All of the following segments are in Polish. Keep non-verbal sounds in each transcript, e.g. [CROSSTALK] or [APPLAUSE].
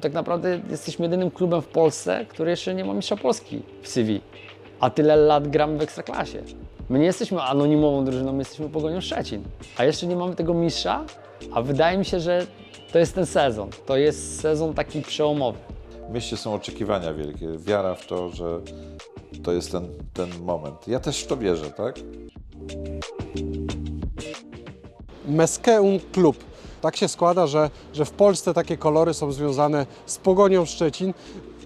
tak naprawdę jesteśmy jedynym klubem w Polsce, który jeszcze nie ma mistrza Polski w CV. A tyle lat gramy w Ekstraklasie. My nie jesteśmy anonimową drużyną, my jesteśmy Pogonią Szczecin. A jeszcze nie mamy tego mistrza, a wydaje mi się, że to jest ten sezon. To jest sezon taki przełomowy. W mieście są oczekiwania wielkie, wiara w to, że to jest ten, ten moment. Ja też w to wierzę, tak? Meskeum Klub. Tak się składa, że, że w Polsce takie kolory są związane z Pogonią Szczecin,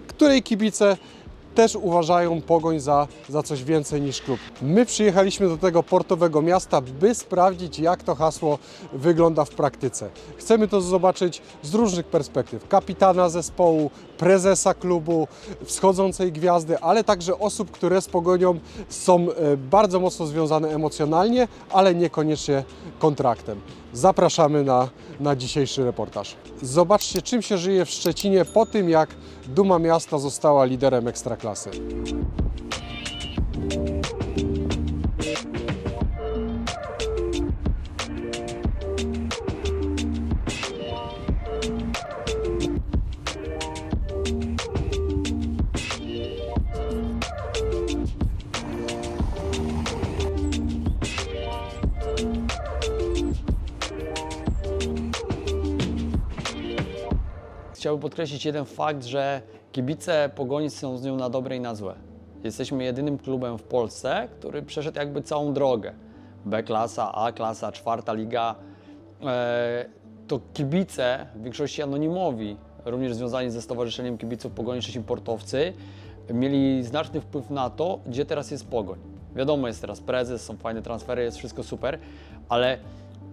której kibice też uważają Pogoń za, za coś więcej niż klub. My przyjechaliśmy do tego portowego miasta, by sprawdzić, jak to hasło wygląda w praktyce. Chcemy to zobaczyć z różnych perspektyw. Kapitana zespołu, prezesa klubu, wschodzącej gwiazdy, ale także osób, które z Pogonią są e, bardzo mocno związane emocjonalnie, ale niekoniecznie kontraktem. Zapraszamy na, na dzisiejszy reportaż. Zobaczcie, czym się żyje w Szczecinie po tym, jak Duma Miasta została liderem Ekstraklasy. Chciałbym podkreślić jeden fakt, że kibice Pogoni są z nią na dobre i na złe. Jesteśmy jedynym klubem w Polsce, który przeszedł jakby całą drogę. B-klasa, A-klasa, czwarta liga. E, to kibice, w większości anonimowi, również związani ze Stowarzyszeniem Kibiców Pogoni Szczecin Portowcy, mieli znaczny wpływ na to, gdzie teraz jest Pogoń. Wiadomo, jest teraz prezes, są fajne transfery, jest wszystko super, ale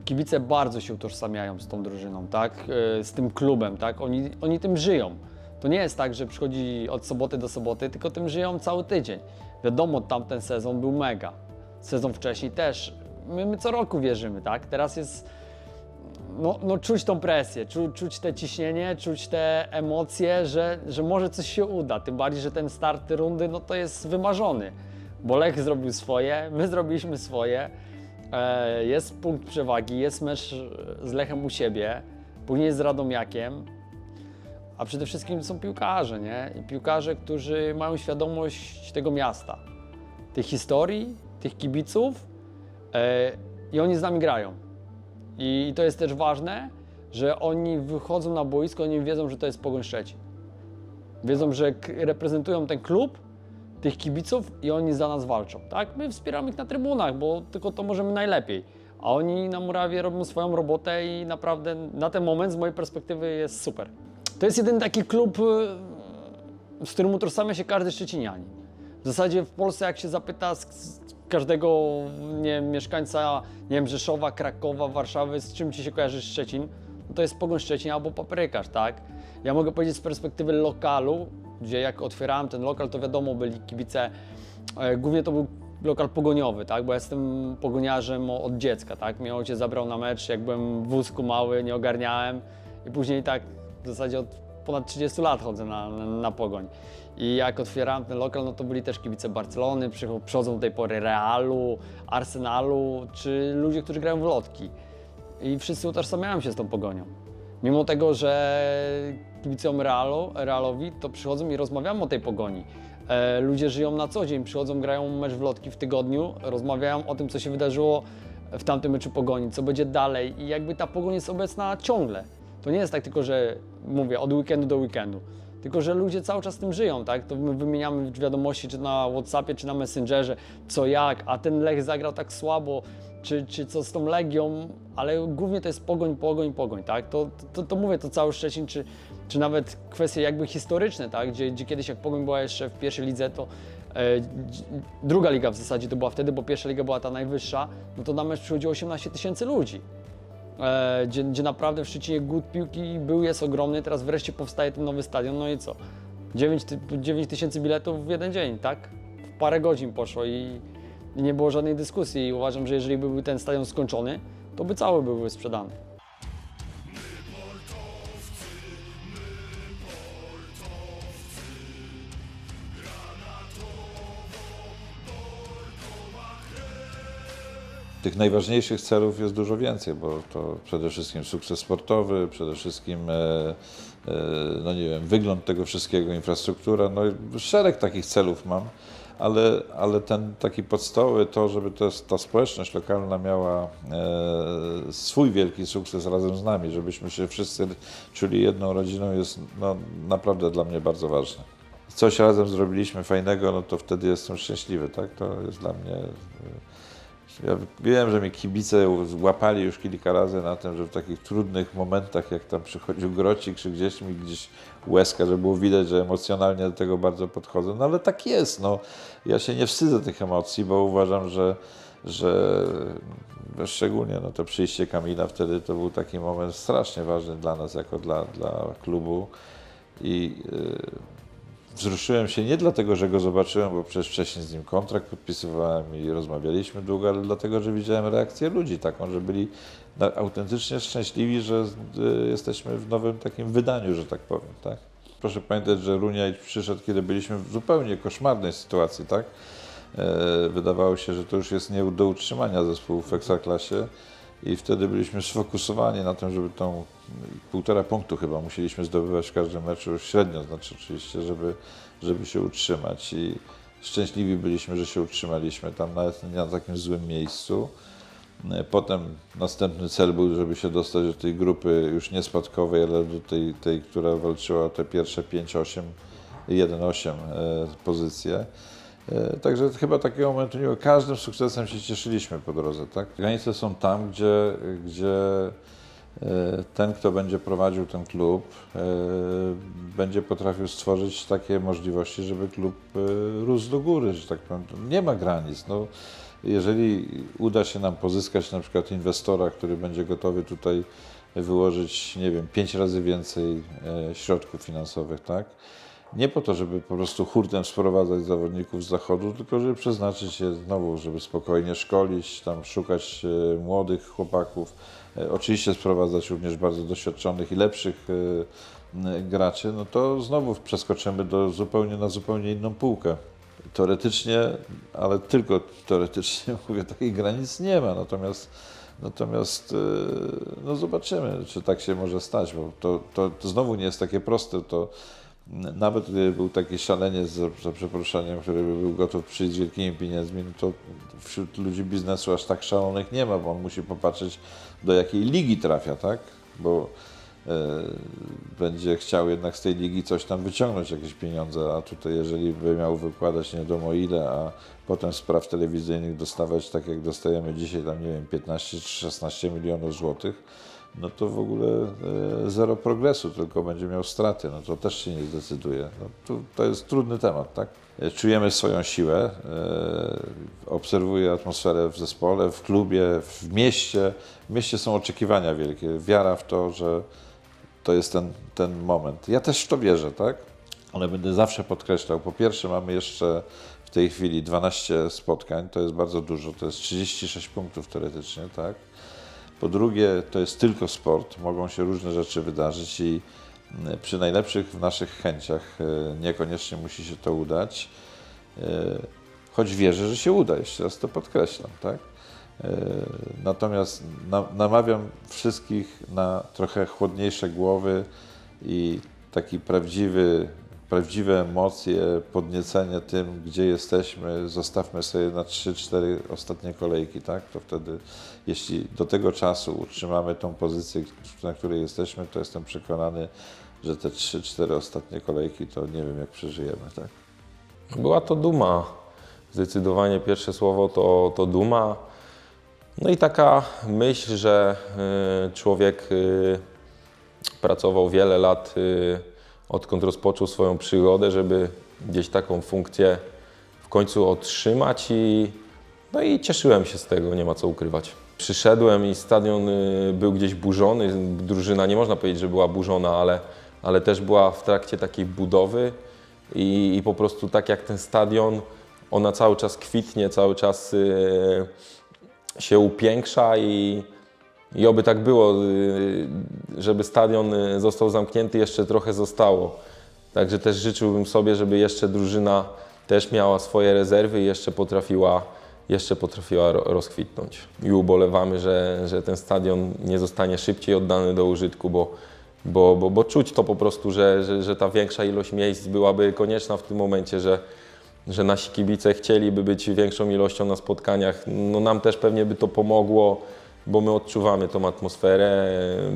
kibice bardzo się utożsamiają z tą drużyną, tak? E, z tym klubem, tak? Oni, oni tym żyją. To nie jest tak, że przychodzi od soboty do soboty, tylko tym żyją cały tydzień. Wiadomo, tamten sezon był mega. Sezon wcześniej też. My, my co roku wierzymy, tak? Teraz jest no, no czuć tą presję, czu, czuć te ciśnienie, czuć te emocje, że, że może coś się uda. Tym bardziej, że ten start rundy no to jest wymarzony. Bo Lech zrobił swoje, my zrobiliśmy swoje. E, jest punkt przewagi, jest mecz z Lechem u siebie, później z Radomiakiem, a przede wszystkim są piłkarze, nie? Piłkarze, którzy mają świadomość tego miasta, tej historii, tych kibiców e, i oni z nami grają. I to jest też ważne, że oni wychodzą na boisko, oni wiedzą, że to jest Pogoń Szczecin. Wiedzą, że reprezentują ten klub, tych kibiców i oni za nas walczą, tak? My wspieramy ich na trybunach, bo tylko to możemy najlepiej. A oni na murawie robią swoją robotę i naprawdę na ten moment z mojej perspektywy jest super. To jest jeden taki klub, y, z którym utożsamia się każdy Szczecinianin. W zasadzie w Polsce jak się zapyta każdego nie wiem, mieszkańca nie wiem, Rzeszowa, Krakowa, Warszawy, z czym Ci się kojarzy Szczecin, no to jest Pogoń Szczecin albo Paprykarz, tak? Ja mogę powiedzieć z perspektywy lokalu, gdzie jak otwierałem ten lokal, to wiadomo, byli kibice, e, głównie to był lokal pogoniowy, tak? Bo ja jestem pogoniarzem od dziecka, tak? Mnie ojciec zabrał na mecz, jak byłem w wózku mały, nie ogarniałem i później tak w zasadzie od ponad 30 lat chodzę na, na, na pogoń. I jak otwierałem ten lokal, no to byli też kibice Barcelony, przycho- przychodzą do tej pory Realu, Arsenalu, czy ludzie, którzy grają w lotki. I wszyscy utożsamiają się z tą pogonią. Mimo tego, że kibicują Realu, Realowi, to przychodzą i rozmawiamy o tej pogoni. E, ludzie żyją na co dzień, przychodzą, grają mecz w lotki w tygodniu, rozmawiają o tym, co się wydarzyło w tamtym meczu pogoni, co będzie dalej i jakby ta pogoń jest obecna ciągle. To nie jest tak tylko, że mówię od weekendu do weekendu, tylko że ludzie cały czas tym żyją, tak? To my wymieniamy wiadomości, czy na Whatsappie, czy na Messengerze, co jak, a ten Lech zagrał tak słabo, czy, czy co z tą Legią, ale głównie to jest pogoń, pogoń, pogoń, tak? To, to, to mówię, to cały Szczecin, czy, czy nawet kwestie jakby historyczne, tak? Gdzie, gdzie kiedyś jak pogoń była jeszcze w pierwszej lidze, to e, druga liga w zasadzie to była wtedy, bo pierwsza liga była ta najwyższa, no to na mecz przychodziło 18 tysięcy ludzi gdzie, gdzie naprawdę w Szczecinie głód piłki był, jest ogromny, teraz wreszcie powstaje ten nowy stadion, no i co? 9, ty- 9 tysięcy biletów w jeden dzień, tak? W parę godzin poszło i, nie było żadnej dyskusji i uważam, że jeżeli by był ten stadion skończony, to by cały był sprzedany. Tych najważniejszych celów jest dużo więcej, bo to przede wszystkim sukces sportowy, przede wszystkim e, e, no nie wiem, wygląd tego wszystkiego, infrastruktura, no szereg takich celów mam, ale, ale ten taki podstawowy to, żeby to, ta społeczność lokalna miała e, swój wielki sukces razem z nami, żebyśmy się wszyscy czuli jedną rodziną jest no, naprawdę dla mnie bardzo ważne. Coś razem zrobiliśmy fajnego, no to wtedy jestem szczęśliwy, tak? To jest dla mnie... ja wiem, że mnie kibice łapali już kilka razy na tym, że w takich trudnych momentach, jak tam przychodził Grocik, czy gdzieś mi gdzieś łezka, że było widać, że emocjonalnie do tego bardzo podchodzę. No ale tak jest. No. Ja się nie wstydzę tych emocji, bo uważam, że, że no, szczególnie no, to przyjście Kamila wtedy to był taki moment strasznie ważny dla nas, jako dla, dla klubu. I yy, Wzruszyłem się nie dlatego, że go zobaczyłem, bo przecież wcześniej z nim kontrakt podpisywałem i rozmawialiśmy długo, ale dlatego, że widziałem reakcję ludzi taką, że byli autentycznie szczęśliwi, że y, jesteśmy w nowym takim wydaniu, że tak powiem. Tak? Proszę pamiętać, że Runiaj przyszedł, kiedy byliśmy w zupełnie koszmarnej sytuacji. Tak? E, Wydawało się, że to już jest nie do utrzymania zespołu w Ekstraklasie i wtedy byliśmy sfokusowani na tym, żeby tą półtora punktu chyba musieliśmy zdobywać w każdym meczu średnio, znaczy oczywiście, żeby, żeby się utrzymać i szczęśliwi byliśmy, że się utrzymaliśmy tam nawet nie na takim złym miejscu. Potem następny cel był, żeby się dostać do tej grupy już nie spadkowej, ale do tej, tej która walczyła o te pierwsze 5-8, 1-8 e, pozycje. E, Także chyba takiego momentu nie było. Każdym sukcesem się cieszyliśmy po drodze. Tak? Granice są tam, gdzie, gdzie e, ten, kto będzie prowadził ten klub, e, będzie potrafił stworzyć takie możliwości, żeby klub rósł do góry, że tak powiem. Nie ma granic. No, jeżeli uda się nam pozyskać na przykład inwestora, który będzie gotowy tutaj wyłożyć, nie wiem, pięć razy więcej środków finansowych, tak? Nie po to, żeby po prostu hurtem sprowadzać zawodników z zachodu, tylko żeby przeznaczyć je znowu, żeby spokojnie szkolić, tam szukać e, młodych chłopaków. E, Oczywiście sprowadzać również bardzo doświadczonych i lepszych e, graczy, no to znowu przeskoczymy do zupełnie na zupełnie inną półkę. Teoretycznie, ale tylko teoretycznie [LAUGHS] mówię, takich granic nie ma. Natomiast, natomiast no zobaczymy, czy tak się może stać, bo to, to, to znowu nie jest takie proste. To nawet gdyby był taki szaleniec, za, przeproszeniem, który by był gotów przyjść z wielkimi pieniędzmi, no to wśród ludzi biznesu aż tak szalonych nie ma, bo on musi popatrzeć, do jakiej ligi trafia, tak? Bo e, będzie chciał jednak z tej ligi coś tam wyciągnąć, jakieś pieniądze, a tutaj jeżeli by miał wykładać nie wiadomo ile, a potem z praw telewizyjnych dostawać tak jak dostajemy dzisiaj tam nie wiem 15 czy 16 milionów złotych, no to w ogóle e, zero progresu, tylko będzie miał straty, no to też się nie zdecyduje. No, to, to jest trudny temat, tak? E, Czujemy swoją siłę, e, obserwuję atmosferę w zespole, w klubie, w mieście. W mieście są oczekiwania wielkie, wiara w to, że to jest ten, ten moment. Ja też w to wierzę, tak? Ale będę zawsze podkreślał. Po pierwsze, mamy jeszcze w tej chwili 12 spotkań, to jest bardzo dużo, to jest 36 punktów teoretycznie, tak? Po drugie, to jest tylko sport, mogą się różne rzeczy wydarzyć i mm, przy najlepszych w naszych chęciach e, niekoniecznie musi się to udać. E, Choć wierzę, że się uda, jeszcze raz to podkreślam, tak? E, Natomiast na, namawiam wszystkich na trochę chłodniejsze głowy i taki prawdziwy, prawdziwe emocje, podniecenie tym, gdzie jesteśmy, zostawmy sobie na 3-4 ostatnie kolejki, tak? To wtedy, jeśli do tego czasu utrzymamy tą pozycję, na której jesteśmy, to jestem przekonany, że te 3-4 ostatnie kolejki to nie wiem, jak przeżyjemy, tak? Była to duma. Zdecydowanie pierwsze słowo to, to duma. No i taka myśl, że y, człowiek y, pracował wiele lat, y, odkąd rozpoczął swoją przygodę, żeby gdzieś taką funkcję w końcu otrzymać i, no i cieszyłem się z tego, nie ma co ukrywać. Przyszedłem i stadion y, był gdzieś burzony, drużyna nie można powiedzieć, że była burzona, ale, ale też była w trakcie takiej budowy i, i po prostu tak jak ten stadion, ona cały czas kwitnie, cały czas y, się upiększa i, i oby tak było, y, żeby stadion y, został zamknięty, jeszcze trochę zostało. Także też życzyłbym sobie, żeby jeszcze drużyna też miała swoje rezerwy i jeszcze potrafiła, jeszcze potrafiła ro- rozkwitnąć. I ubolewamy, że, że ten stadion nie zostanie szybciej oddany do użytku, bo bo, bo, bo czuć to po prostu, że, że, że ta większa ilość miejsc byłaby konieczna w tym momencie, że, że nasi kibice chcieliby być większą ilością na spotkaniach. No nam też pewnie by to pomogło, bo my odczuwamy tą atmosferę,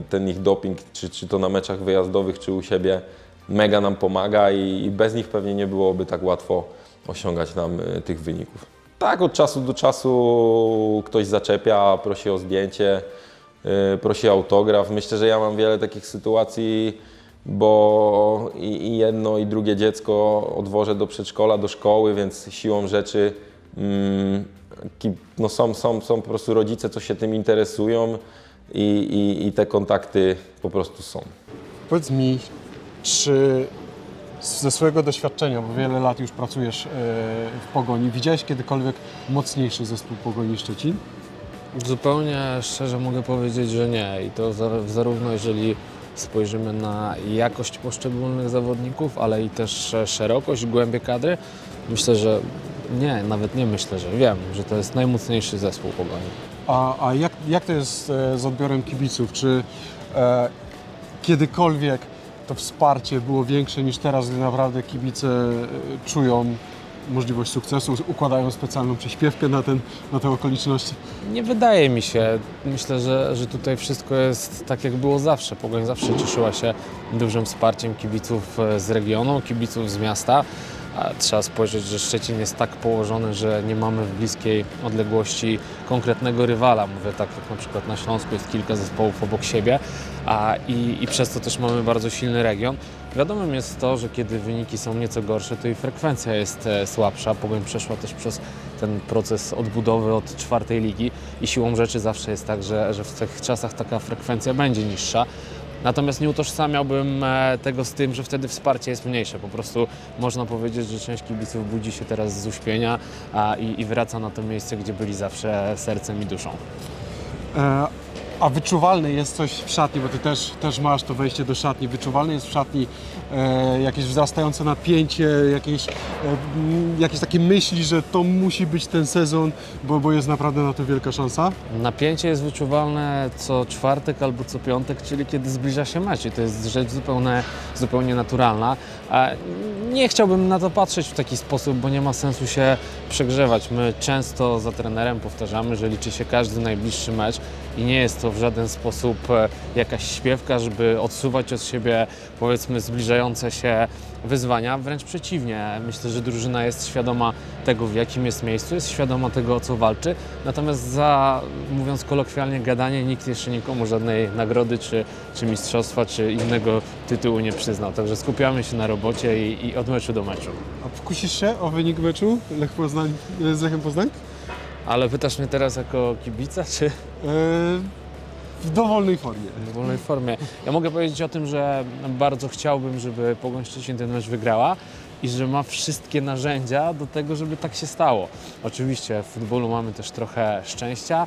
ten ich doping, czy, czy to na meczach wyjazdowych, czy u siebie, mega nam pomaga i, i bez nich pewnie nie byłoby tak łatwo osiągać nam y, tych wyników. Tak, od czasu do czasu ktoś zaczepia, prosi o zdjęcie, y, prosi o autograf. Myślę, że ja mam wiele takich sytuacji, bo i, jedno, i drugie dziecko odwożę do przedszkola, do szkoły, więc siłą rzeczy mm, no są, są, są po prostu rodzice, co się tym interesują i, i, i te kontakty po prostu są. Powiedz mi, czy ze swojego doświadczenia, bo wiele lat już pracujesz e, w Pogoni, widziałeś kiedykolwiek mocniejszy zespół Pogoni Szczecin? Zupełnie szczerze mogę powiedzieć, że nie. I to zar- zarówno jeżeli spojrzymy na jakość poszczególnych zawodników, ale i też szerokość, głębię kadry. Myślę, że nie, nawet nie myślę, że wiem, że to jest najmocniejszy zespół Pogoni. A, a jak, jak to jest e, z odbiorem kibiców? Czy e, kiedykolwiek to wsparcie było większe niż teraz, gdy naprawdę kibice e, czują możliwość sukcesu, układają specjalną przyśpiewkę na, ten, na te okoliczności? Nie wydaje mi się. Myślę, że, że tutaj wszystko jest tak, jak było zawsze. Pogoń zawsze cieszyła się dużym wsparciem kibiców e, z regionu, kibiców z miasta. Trzeba spojrzeć, że Szczecin jest tak położony, że nie mamy w bliskiej odległości konkretnego rywala. Mówię tak, jak na przykład na Śląsku jest kilka zespołów obok siebie a, i, i przez to też mamy bardzo silny region. Wiadomym jest to, że kiedy wyniki są nieco gorsze, to i frekwencja jest e, słabsza. Pogoń przeszła też przez ten proces odbudowy od czwartej ligi i siłą rzeczy zawsze jest tak, że, że w tych czasach taka frekwencja będzie niższa. Natomiast nie utożsamiałbym e, tego z tym, że wtedy wsparcie jest mniejsze. Po prostu można powiedzieć, że część kibiców budzi się teraz z uśpienia i, i wraca na to miejsce, gdzie byli zawsze sercem i duszą. E, a wyczuwalne jest coś w szatni, bo ty też, też masz to wejście do szatni. Wyczuwalne jest w szatni e, jakieś wzrastające napięcie, jakieś, e, jakieś takie myśli, że to musi być ten sezon, bo, bo jest naprawdę na to wielka szansa. Napięcie jest wyczuwalne co czwartek albo co piątek, czyli kiedy zbliża się mecz i to jest rzecz zupełnie, zupełnie naturalna. A nie chciałbym na to patrzeć w taki sposób, bo nie ma sensu się przegrzewać. My często za trenerem powtarzamy, że liczy się każdy najbliższy mecz i nie jest to w żaden sposób e, jakaś śpiewka, żeby odsuwać od siebie powiedzmy zbliżające się wyzwania. Wręcz przeciwnie, myślę, że drużyna jest świadoma tego, w jakim jest miejscu, jest świadoma tego, o co walczy. Natomiast za, mówiąc kolokwialnie, gadanie nikt jeszcze nikomu żadnej nagrody, czy, czy mistrzostwa, czy innego tytułu nie przyznał. Także skupiamy się na robocie i, i od meczu do meczu. A wkusisz się o wynik meczu Lech Poznań, z Lechem Poznań? Ale pytasz mnie teraz jako kibica, czy w dowolnej formie. w wolnej formie? Ja mogę powiedzieć o tym, że bardzo chciałbym, żeby Pogoń Szczecin ten mecz wygrała i że ma wszystkie narzędzia do tego, żeby tak się stało. Oczywiście w futbolu mamy też trochę szczęścia,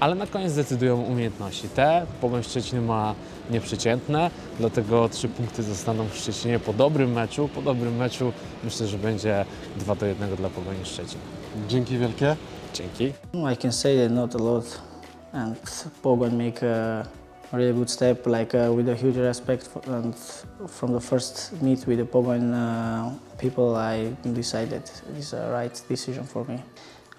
ale na koniec decydują umiejętności. Te Pogoń Szczecin ma nieprzeciętne, dlatego trzy punkty zostaną w Szczecinie po dobrym meczu. Po dobrym meczu myślę, że będzie 2 do 1 dla Pogoni Szczecin. Dzięki wielkie. Dzięki. I can say that not a lot, and Pogon make a really good step, like uh, with a huge respect. For, and from the first meet with the Pogon uh, people, I decided it's a right decision for me.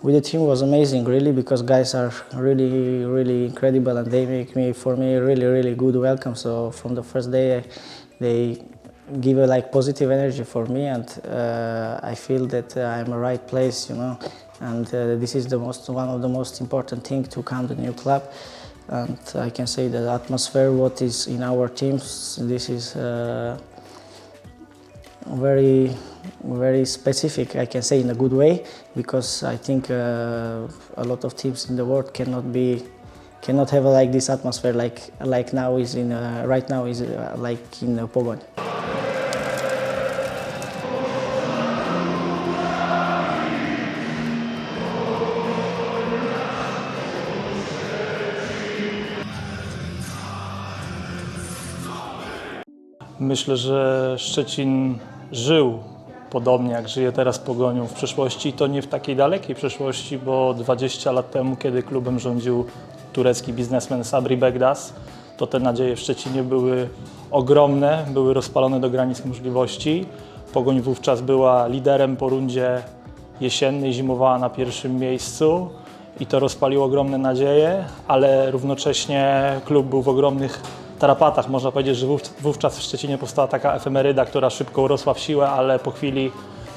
With the team was amazing, really, because guys are really, really incredible, and they make me, for me, really, really good welcome. So from the first day, they give a like positive energy for me, and uh, I feel that uh, I'm a right place, you know. And uh, this is the most one of the most important thing to come to new club. And I can say that atmosphere, what is in our teams, this is uh, very, very specific. I can say in a good way because I think uh, a lot of teams in the world cannot be cannot have like this atmosphere like like now is in uh, right now is uh, like in uh, Pogoń. Myślę, że Szczecin żył podobnie jak żyje teraz Pogonią w przeszłości i to nie w takiej dalekiej przeszłości, bo 20 lat temu, kiedy klubem rządził turecki biznesmen Sabri Begdas, to te nadzieje w Szczecinie były ogromne, były rozpalone do granic możliwości. Pogoń wówczas była liderem po rundzie jesiennej, zimowała na pierwszym miejscu i to rozpaliło ogromne nadzieje, ale równocześnie klub był w ogromnych tarapatach. Można powiedzieć, że wów- wówczas w Szczecinie powstała taka efemeryda, która szybko urosła w siłę, ale po chwili,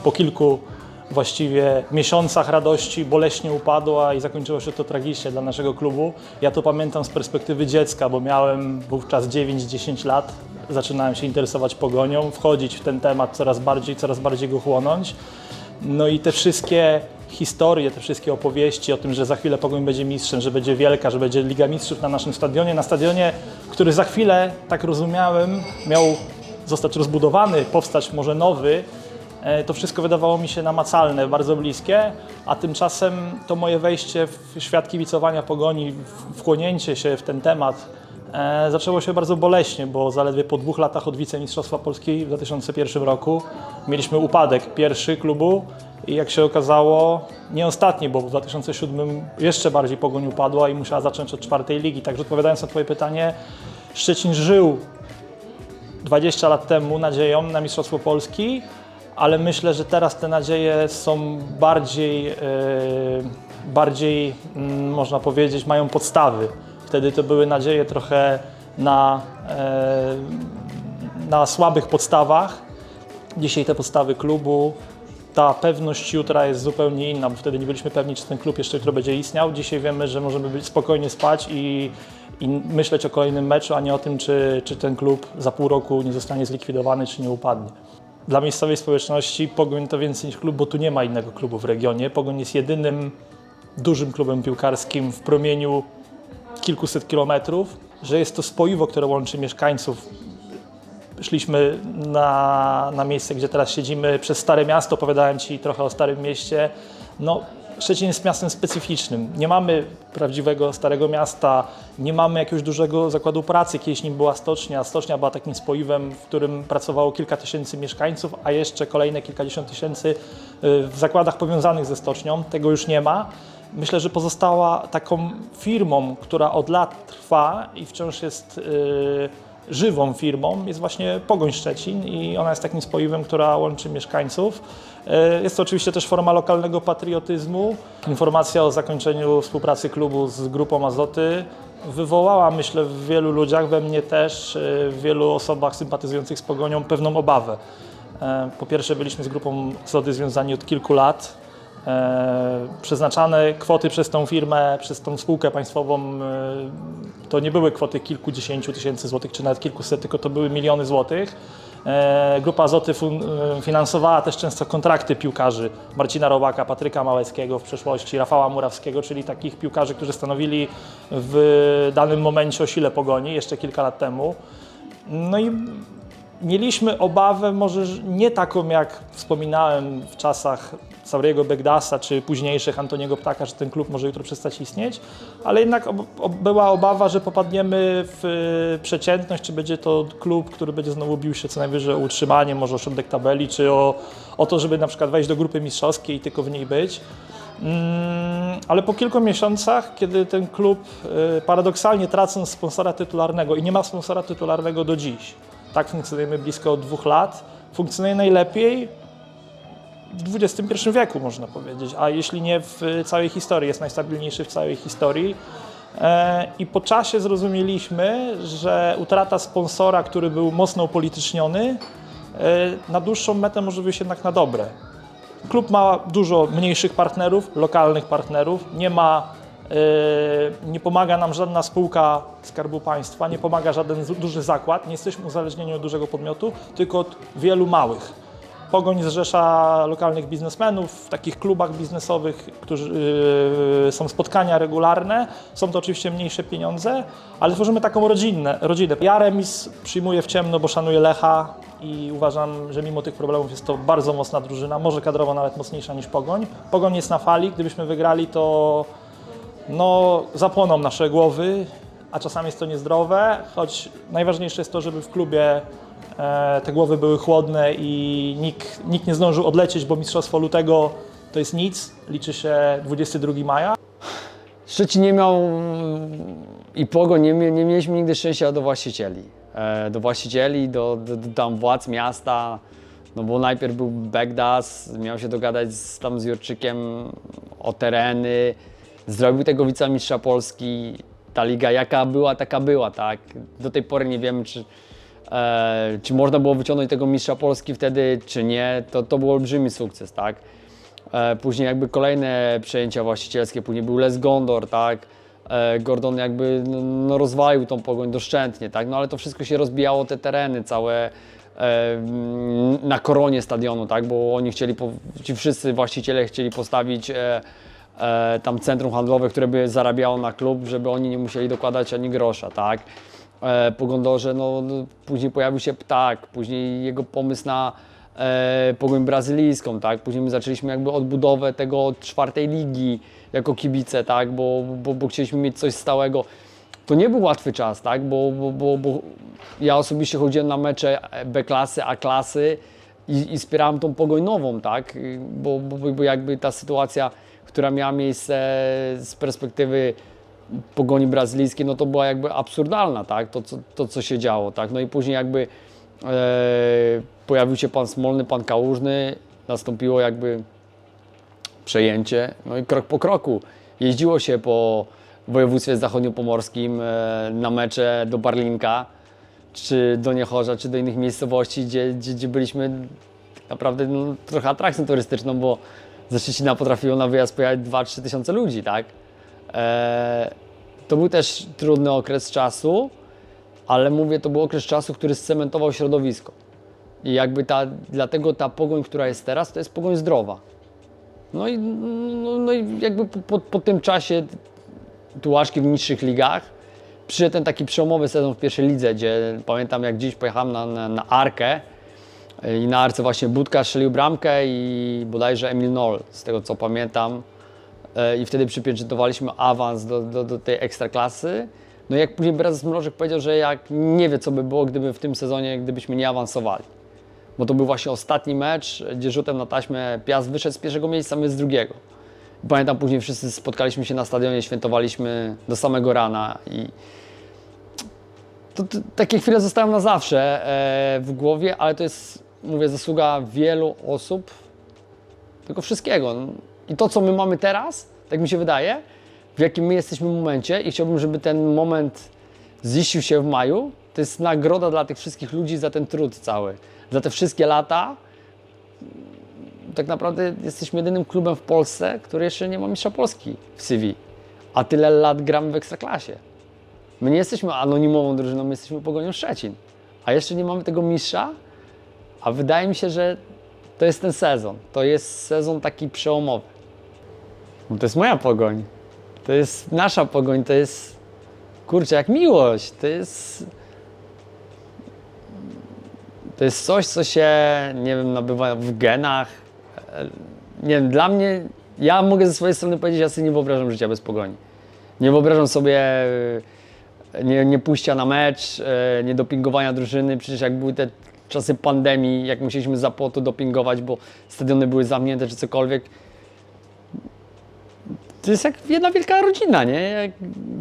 po kilku właściwie miesiącach radości boleśnie upadła i zakończyło się to tragicznie dla naszego klubu. Ja to pamiętam z perspektywy dziecka, bo miałem wówczas 9-10 lat. Zaczynałem się interesować pogonią, wchodzić w ten temat coraz bardziej, coraz bardziej go chłonąć. No i te wszystkie historie, te wszystkie opowieści o tym, że za chwilę Pogoń będzie mistrzem, że będzie wielka, że będzie Liga Mistrzów na naszym stadionie, na stadionie, który za chwilę, tak rozumiałem, miał zostać rozbudowany, powstać może nowy, E, To wszystko wydawało mi się namacalne, bardzo bliskie, a tymczasem to moje wejście w świat kibicowania pogoni, wchłonięcie się w ten temat e, zaczęło się bardzo boleśnie, bo zaledwie po dwóch latach od wicemistrzostwa Polski w 2001 roku mieliśmy upadek pierwszy klubu i jak się okazało nie ostatni, bo w 2007 jeszcze bardziej pogoń upadła i musiała zacząć od czwartej ligi. Także odpowiadając na Twoje pytanie, Szczecin żył 20 lat temu nadzieją na Mistrzostwo Polski, ale myślę, że teraz te nadzieje są bardziej, e, bardziej mm, można powiedzieć, mają podstawy. Wtedy to były nadzieje trochę na, e, na słabych podstawach. Dzisiaj te podstawy klubu, ta pewność jutra jest zupełnie inna, bo wtedy nie byliśmy pewni, czy ten klub jeszcze jutro będzie istniał. Dzisiaj wiemy, że możemy być spokojnie spać i, i myśleć o kolejnym meczu, a nie o tym, czy, czy ten klub za pół roku nie zostanie zlikwidowany, czy nie upadnie. Dla miejscowej społeczności Pogoń to więcej niż klub, bo tu nie ma innego klubu w regionie. Pogoń jest jedynym dużym klubem piłkarskim w promieniu kilkuset kilometrów, że jest to spoiwo, które łączy mieszkańców szliśmy na, na miejsce, gdzie teraz siedzimy, przez Stare Miasto, opowiadałem Ci trochę o Starym Mieście. No, Szczecin jest miastem specyficznym. Nie mamy prawdziwego Starego Miasta, nie mamy jakiegoś dużego zakładu pracy. Kiedyś nim była stocznia. Stocznia była takim spoiwem, w którym pracowało kilka tysięcy mieszkańców, a jeszcze kolejne kilkadziesiąt tysięcy y, w zakładach powiązanych ze stocznią. Tego już nie ma. Myślę, że pozostała taką firmą, która od lat trwa i wciąż jest y, żywą firmą jest właśnie Pogoń Szczecin i ona jest takim spoiwem, która łączy mieszkańców. E, Jest to oczywiście też forma lokalnego patriotyzmu. Informacja o zakończeniu współpracy klubu z grupą Azoty wywołała, myślę, w wielu ludziach, we mnie też, e, w wielu osobach sympatyzujących z Pogonią pewną obawę. E, Po pierwsze byliśmy z grupą Azoty związani od kilku lat. E, przeznaczane kwoty przez tą firmę, przez tą spółkę państwową, e, to nie były kwoty kilkudziesięciu tysięcy złotych, czy nawet kilkuset, tylko to były miliony złotych. E, Grupa Azoty finansowała też często kontrakty piłkarzy Marcina Robaka, Patryka Małeckiego w przeszłości, Rafała Murawskiego, czyli takich piłkarzy, którzy stanowili w danym momencie o sile pogoni jeszcze kilka lat temu. No i mieliśmy obawę, może nie taką jak wspominałem w czasach Sauriego Begdasa czy późniejszych Antoniego Ptaka, że ten klub może jutro przestać istnieć, ale jednak ob, ob, była obawa, że popadniemy w y, przeciętność, czy będzie to klub, który będzie znowu bił się co najwyżej o utrzymanie, może o środek tabeli, czy o, o to, żeby na przykład wejść do grupy mistrzowskiej i tylko w niej być. Mm, ale po kilku miesiącach, kiedy ten klub y, paradoksalnie tracąc sponsora tytularnego i nie ma sponsora tytularnego do dziś, tak funkcjonujemy blisko od dwóch lat, funkcjonuje najlepiej w XXI wieku, można powiedzieć, a jeśli nie w całej historii, jest najstabilniejszy w całej historii. E, I po czasie zrozumieliśmy, że utrata sponsora, który był mocno upolityczniony, e, na dłuższą metę może wyjść jednak na dobre. Klub ma dużo mniejszych partnerów, lokalnych partnerów, nie ma, e, nie pomaga nam żadna spółka Skarbu Państwa, nie pomaga żaden duży zakład, nie jesteśmy uzależnieni od dużego podmiotu, tylko od wielu małych. Pogoń zrzesza lokalnych biznesmenów, w takich klubach biznesowych, którzy, yy, są spotkania regularne. Są to oczywiście mniejsze pieniądze, ale tworzymy taką rodzinę. rodzinę. Ja remis przyjmuję w ciemno, bo szanuję Lecha i uważam, że mimo tych problemów jest to bardzo mocna drużyna, może kadrowo nawet mocniejsza niż Pogoń. Pogoń jest na fali, gdybyśmy wygrali to no, zapłoną nasze głowy, a czasami jest to niezdrowe, choć najważniejsze jest to, żeby w klubie te głowy były chłodne i nikt, nikt nie zdążył odlecieć, bo Mistrzostwo Lutego to jest nic, liczy się 22 maja. Szczecin nie miał i Pogoń nie, nie mieliśmy nigdy szczęścia do właścicieli. E, do właścicieli, do, do, do tam władz miasta. No bo najpierw był Begdas, miał się dogadać z, tam z Jurczykiem o tereny. Zrobił tego wicemistrza Polski. Ta liga jaka była, taka była, tak? Do tej pory nie wiemy, czy, e, czy można było wyciągnąć tego mistrza Polski wtedy, czy nie. To, to był olbrzymi sukces, tak? E, Później jakby kolejne przejęcia właścicielskie, później był Les Gondor, tak? E, Gordon jakby no, no, rozwalił tą pogoń doszczętnie, tak? No ale to wszystko się rozbijało, te tereny całe e, na koronie stadionu, tak? Bo oni chcieli, ci wszyscy właściciele chcieli postawić e, e, tam centrum handlowe, które by zarabiało na klub, żeby oni nie musieli dokładać ani grosza, tak? E, po Gondorze, no, no później pojawił się Ptak, później jego pomysł na e, Pogoń Brazylijską, tak? Później my zaczęliśmy jakby odbudowę tego czwartej ligi jako kibice, tak? Bo, bo, bo chcieliśmy mieć coś stałego. To nie był łatwy czas, tak? Bo, bo, bo, bo ja osobiście chodziłem na mecze B klasy, A klasy i, i wspierałem tą Pogoń nową, tak? Bo, bo, bo jakby ta sytuacja, która miała miejsce z perspektywy pogoni brazylijskiej, no to była jakby absurdalna, tak? To, co, to, co się działo, tak? No i później jakby e, pojawił się pan Smolny, pan Kałużny, nastąpiło jakby przejęcie, no i krok po kroku. Jeździło się po województwie zachodniopomorskim e, na mecze do Barlinka, czy do Niechorza, czy do innych miejscowości, gdzie, gdzie, gdzie byliśmy tak naprawdę no, trochę atrakcją turystyczną, bo ze Szczecina potrafiło na wyjazd pojechać 2-3 tysiące ludzi, tak? E, to był też trudny okres czasu, ale mówię, to był okres czasu, który scementował środowisko. I jakby ta, dlatego ta pogoń, która jest teraz, to jest pogoń zdrowa. No i, no, no i jakby po, po, po tym czasie tułaczki w niższych ligach przyszedł ten taki przełomowy sezon w pierwszej lidze, gdzie pamiętam jak dziś pojechałem na, na, na Arkę i na Arce właśnie Budka strzelił bramkę i bodajże Emil Noll, z tego co pamiętam. E, I wtedy przypieczętowaliśmy awans do, do, do tej ekstraklasy. No jak później prezes Mrożek powiedział, że jak nie wie co by było, gdyby w tym sezonie, gdybyśmy nie awansowali. Bo to był właśnie ostatni mecz, gdzie rzutem na taśmę Piast wyszedł z pierwszego miejsca, my z drugiego. Pamiętam później wszyscy spotkaliśmy się na stadionie, świętowaliśmy do samego rana i to, to, takie chwile zostają na zawsze e, w głowie, ale to jest, mówię, zasługa wielu osób, tego wszystkiego. I to, co my mamy teraz, tak mi się wydaje, w jakim my jesteśmy momencie i chciałbym, żeby ten moment ziścił się w maju, to jest nagroda dla tych wszystkich ludzi za ten trud cały, za te wszystkie lata. Tak naprawdę jesteśmy jedynym klubem w Polsce, który jeszcze nie ma mistrza Polski w CV, a tyle lat gramy w Ekstraklasie. My nie jesteśmy anonimową drużyną, my jesteśmy Pogonią Szczecin, a jeszcze nie mamy tego mistrza, a wydaje mi się, że to jest ten sezon. To jest sezon taki przełomowy. Bo to jest moja pogoń. To jest nasza pogoń. To jest kurczę, jak miłość. To jest. To jest coś, co się, nie wiem, nabywa w genach. Nie wiem, dla mnie, ja mogę ze swojej strony powiedzieć, ja sobie nie wyobrażam życia bez pogoni. Nie wyobrażam sobie e, nie, nie pójścia na mecz, e, nie dopingowania drużyny. Przecież jak były te czasy pandemii, jak musieliśmy za płotu dopingować, bo stadiony były zamknięte czy cokolwiek. To jest jak jedna wielka rodzina, nie? Jak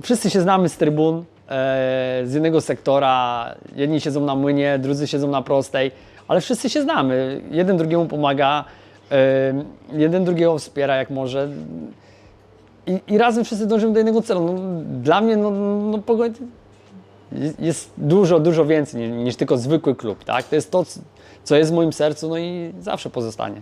wszyscy się znamy z trybun, e, z jednego sektora. Jedni siedzą na młynie, drudzy siedzą na prostej, ale wszyscy się znamy. Jeden drugiemu pomaga, e, jeden drugiego wspiera jak może. I, I razem wszyscy dążymy do jednego celu. No, dla mnie no, no, Pogoń jest dużo, dużo więcej niż, niż tylko zwykły klub, tak? To jest to, co jest w moim sercu, no i zawsze pozostanie.